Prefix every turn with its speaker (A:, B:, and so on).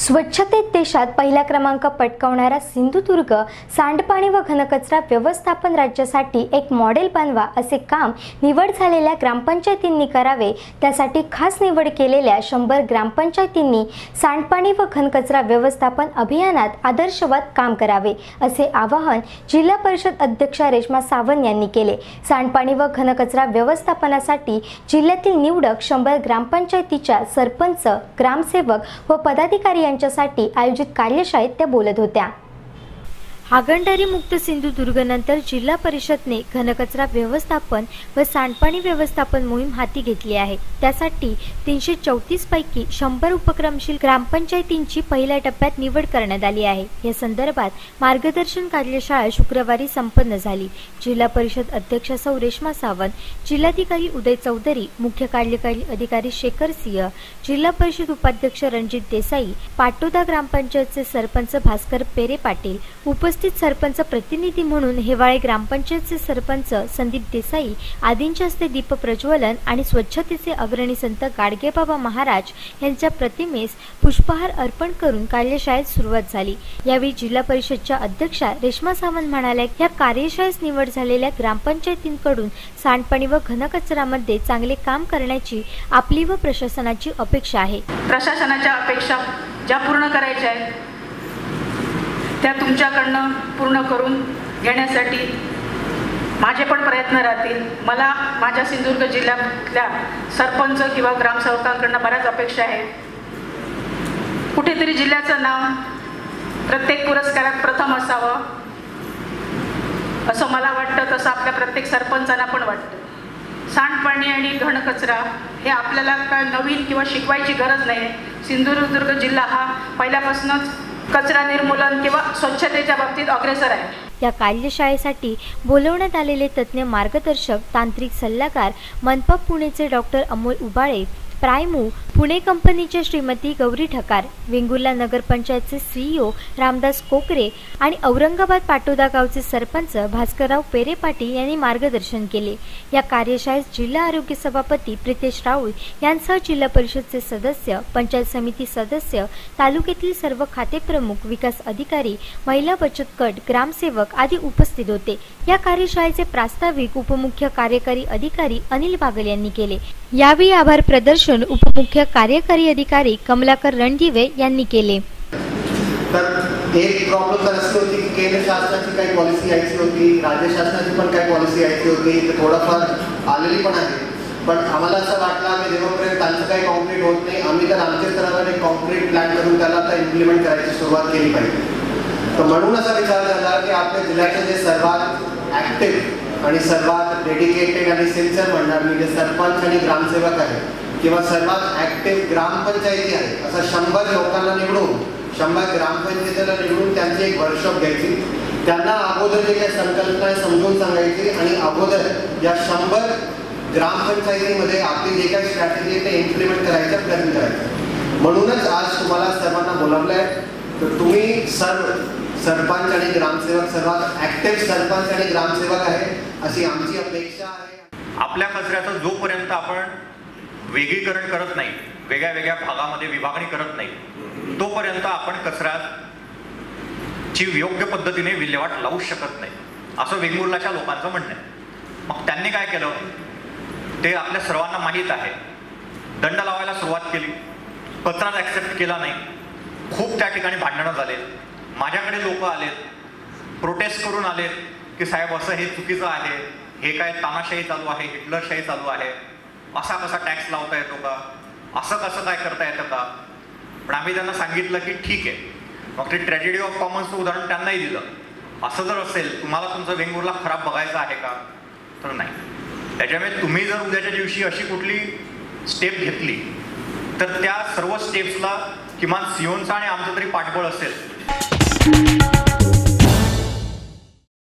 A: स्वच्छतेत देशात पहिला क्रमांक पटकावणारा सिंधुदुर्ग सांडपाणी व घनकचरा व्यवस्थापन राज्यासाठी एक मॉडेल बनवा असे काम निवड झालेल्या ग्रामपंचायतींनी करावे. त्यासाठी खास निवड केलेल्या शंभर ग्रामपंचायतींनी सांडपाणी व घनकचरा व्यवस्थापन अभियानात आदर्शवत काम करावे असे आवाहन जिल्हा परिषद अध्यक्षा रेश्मा सावंत यांनी केले. सांडपाणी व घनकचरा व्यवस्थापनासाठी जिल्ह्यातील निवडक शंभर ग्रामपंचायतीच्या सरपंच ग्रामसेवक व पदाधिकारी यांच्यासाठी आयोजित कार्यशाळेत त्या बोलत होत्या. हागणदारी मुक्त सिंधुदुर्गनंतर जिल्हा परिषदने घनकचरा व्यवस्थापन व सांडपाणी व्यवस्थापन मोहीम हाती घेतली आहे. त्यासाठी तीनशे चौतीस पैकी शंभर उपक्रमशील ग्रामपंचायतींची पहिल्या टप्प्यात निवड करण्यात आली आहे. या संदर्भात मार्गदर्शन कार्यशाळा शुक्रवारी संपन्न झाली. जिल्हा परिषद अध्यक्ष सौ. रेश्मा सावंत जिल्हाधिकारी उदय चौधरी मुख्य कार्यकारी अधिकारी शेखर सिंह जिल्हा परिषद उपाध्यक्ष रणजित देसाई पाटोदा ग्रामपंचायतचे सरपंच भास्कर पेरे पाटील उपस्थित उपस्थित सरपंच प्रतिनिधी म्हणून हेवाळे ग्रामपंचायतचे सरपंच संदीप देसाई आदींच्या हस्ते दीप प्रज्वलन आणि स्वच्छतेचे अग्रणी संत गाडगेबाबा महाराज यांच्या प्रतिमेस पुष्पहार अर्पण करून कार्यशाळेत सुरुवात झाली. यावेळी जिल्हा परिषदच्या अध्यक्षा रेश्मा सावंत म्हणाल्या या कार्यशाळेस निवड झालेल्या ग्रामपंचायतींकडून सांडपाणी व घनकचऱ्यामध्ये चांगले काम करण्याची आपली व प्रशासनाची अपेक्षा आहे.
B: प्रशासनाच्या अपेक्षा ज्या पूर्ण करायच्या आहेत त्या तुमच्याकडनं पूर्ण करून घेण्यासाठी माझे पण प्रयत्न राहतील. मला माझ्या सिंधुदुर्ग जिल्ह्यातल्या सरपंच किंवा ग्रामसेवकांकडनं बऱ्याच अपेक्षा आहेत. कुठेतरी जिल्ह्याचं नाव प्रत्येक पुरस्कारात प्रथम असावं. असं मला वाटतं तसं आपल्या प्रत्येक सरपंचांना पण वाटतं. सांडपाणी आणि घनकचरा हे आपल्याला काय नवीन किंवा शिकवायची गरज नाही. सिंधुदुर्ग जिल्हा हा पहिल्यापासूनच कचरा निर्मूलन किंवा स्वच्छतेच्या बाबतीत अग्रेसर आहे.
A: या कार्यशाळेसाठी बोलवण्यात आलेले तज्ज्ञ मार्गदर्शक तांत्रिक सल्लागार मनपा पुणेचे डॉक्टर अमोल उबाळे प्रायमू पुणे कंपनीच्या श्रीमती गौरी ठकार वेंगुर्ला नगरपंचायतचे सीईओ रामदास कोकरे आणि औरंगाबाद पाटोदा गावचे सरपंच भास्करराव पेरे पाटील यांनी मार्गदर्शन केले. या कार्यशाळेत जिल्हा आरोग्य सभापती प्रितेश राऊळ यांसह जिल्हा परिषदचे सदस्य पंचायत समिती सदस्य तालुक्यातील सर्व खातेप्रमुख विकास अधिकारी महिला बचत गट ग्रामसेवक आदी उपस्थित होते. या कार्यशाळेचे प्रास्ताविक उपमुख्य कार्यकारी अधिकारी अनिल बागल यांनी केले. यावेळी आभार प्रदर्शन उपमुख्य कार्यकारी अधिकारी कमलाकर रणदिवे यांनी केले.
C: तर एक प्रॉब्लेम तर अशी होती. की केंद्र शासनाची काही पॉलिसी यायची होती. राज्य शासनाची पण काही पॉलिसी यायची होती. तर थोडंफार आलेली पण आहे. पण आम्हाला असं वाटलं आम्ही जेव्हापर्यंत त्यांचं काही कॉम्प्लीट होत नाही. आम्ही तर आमच्या स्तरावर एक कॉम्प्लीट प्लॅन करून त्याला आता इम्प्लिमेंट करायची सुरुवात केली पाहिजे. तर म्हणून असा विचार झाला की आपल्या जिल्ह्याचे जे सर्वात ऍक्टिव्ह आणि सर्वात डेडिकेटेड आणि सिन्सिअर म्हणणार मी जे सरपंच आणि ग्रामसेवक आहेत किंवा सर्वात ऍक्टिव्ह ग्रामपंचायती आहे असा शंभर लोकांना निवडून शंभर ग्रामपंचायतीला निवडून त्यांची एक वर्कशॉप घ्यायची. त्यांना अगोदर जे काही संकल्पना आहे समजून सांगायची आणि अगोदर या शंभर ग्रामपंचायतीमध्ये आपली जे काही स्ट्रॅटेजी आहे ते इम्प्लिमेंट करायचा प्रयत्न करायचा. म्हणूनच आज तुम्हाला सर्वांना बोलावलं आहे तर तुम्ही सर्व सरपंच आणि ग्रामसेवक सर्वात ऍक्टिव्ह सरपंच आणि ग्रामसेवक आहे अशी आमची अपेक्षा आहे.
D: आपल्या कचऱ्याचा जोपर्यंत आपण वेगळीकरण करत नाही वेगळ्या वेगळ्या भागामध्ये विभागणी करत नाही तोपर्यंत आपण कचऱ्याची योग्य पद्धतीने विल्हेवाट लावू शकत नाही. असं वेंगुर्लाच्या लोकांचं म्हणणं आहे. मग त्यांनी काय केलं? ते आपल्या सर्वांना माहीत आहे. दंड लावायला सुरुवात केली. कचराच ॲक्सेप्ट केला नाही. खूप त्या ठिकाणी भांडणं झाले. माझ्याकडे लोक आलेत. प्रोटेस्ट करून आलेत की साहेब असं हे चुकीचं आहे. हे काय तानाशाही चालू आहे हिटलरशाही चालू आहे. असा कसा टॅक्स लावता येतो का? असं कसं काय करता येतं का? पण आम्ही त्यांना सांगितलं की ठीक आहे. मग ते ट्रॅजेडी ऑफ कॉमन्सचं उदाहरण त्यांनाही दिलं. असं जर असेल तुम्हाला तुमचं वेंगुर्ला खराब बघायचं आहे का? तर नाही. त्याच्यामुळे तुम्ही जर उद्याच्या दिवशी अशी कुठली स्टेप घेतली तर त्या सर्व स्टेप्सला किमान सिओनचा आणि आमचं तरी पाठबळ असेल.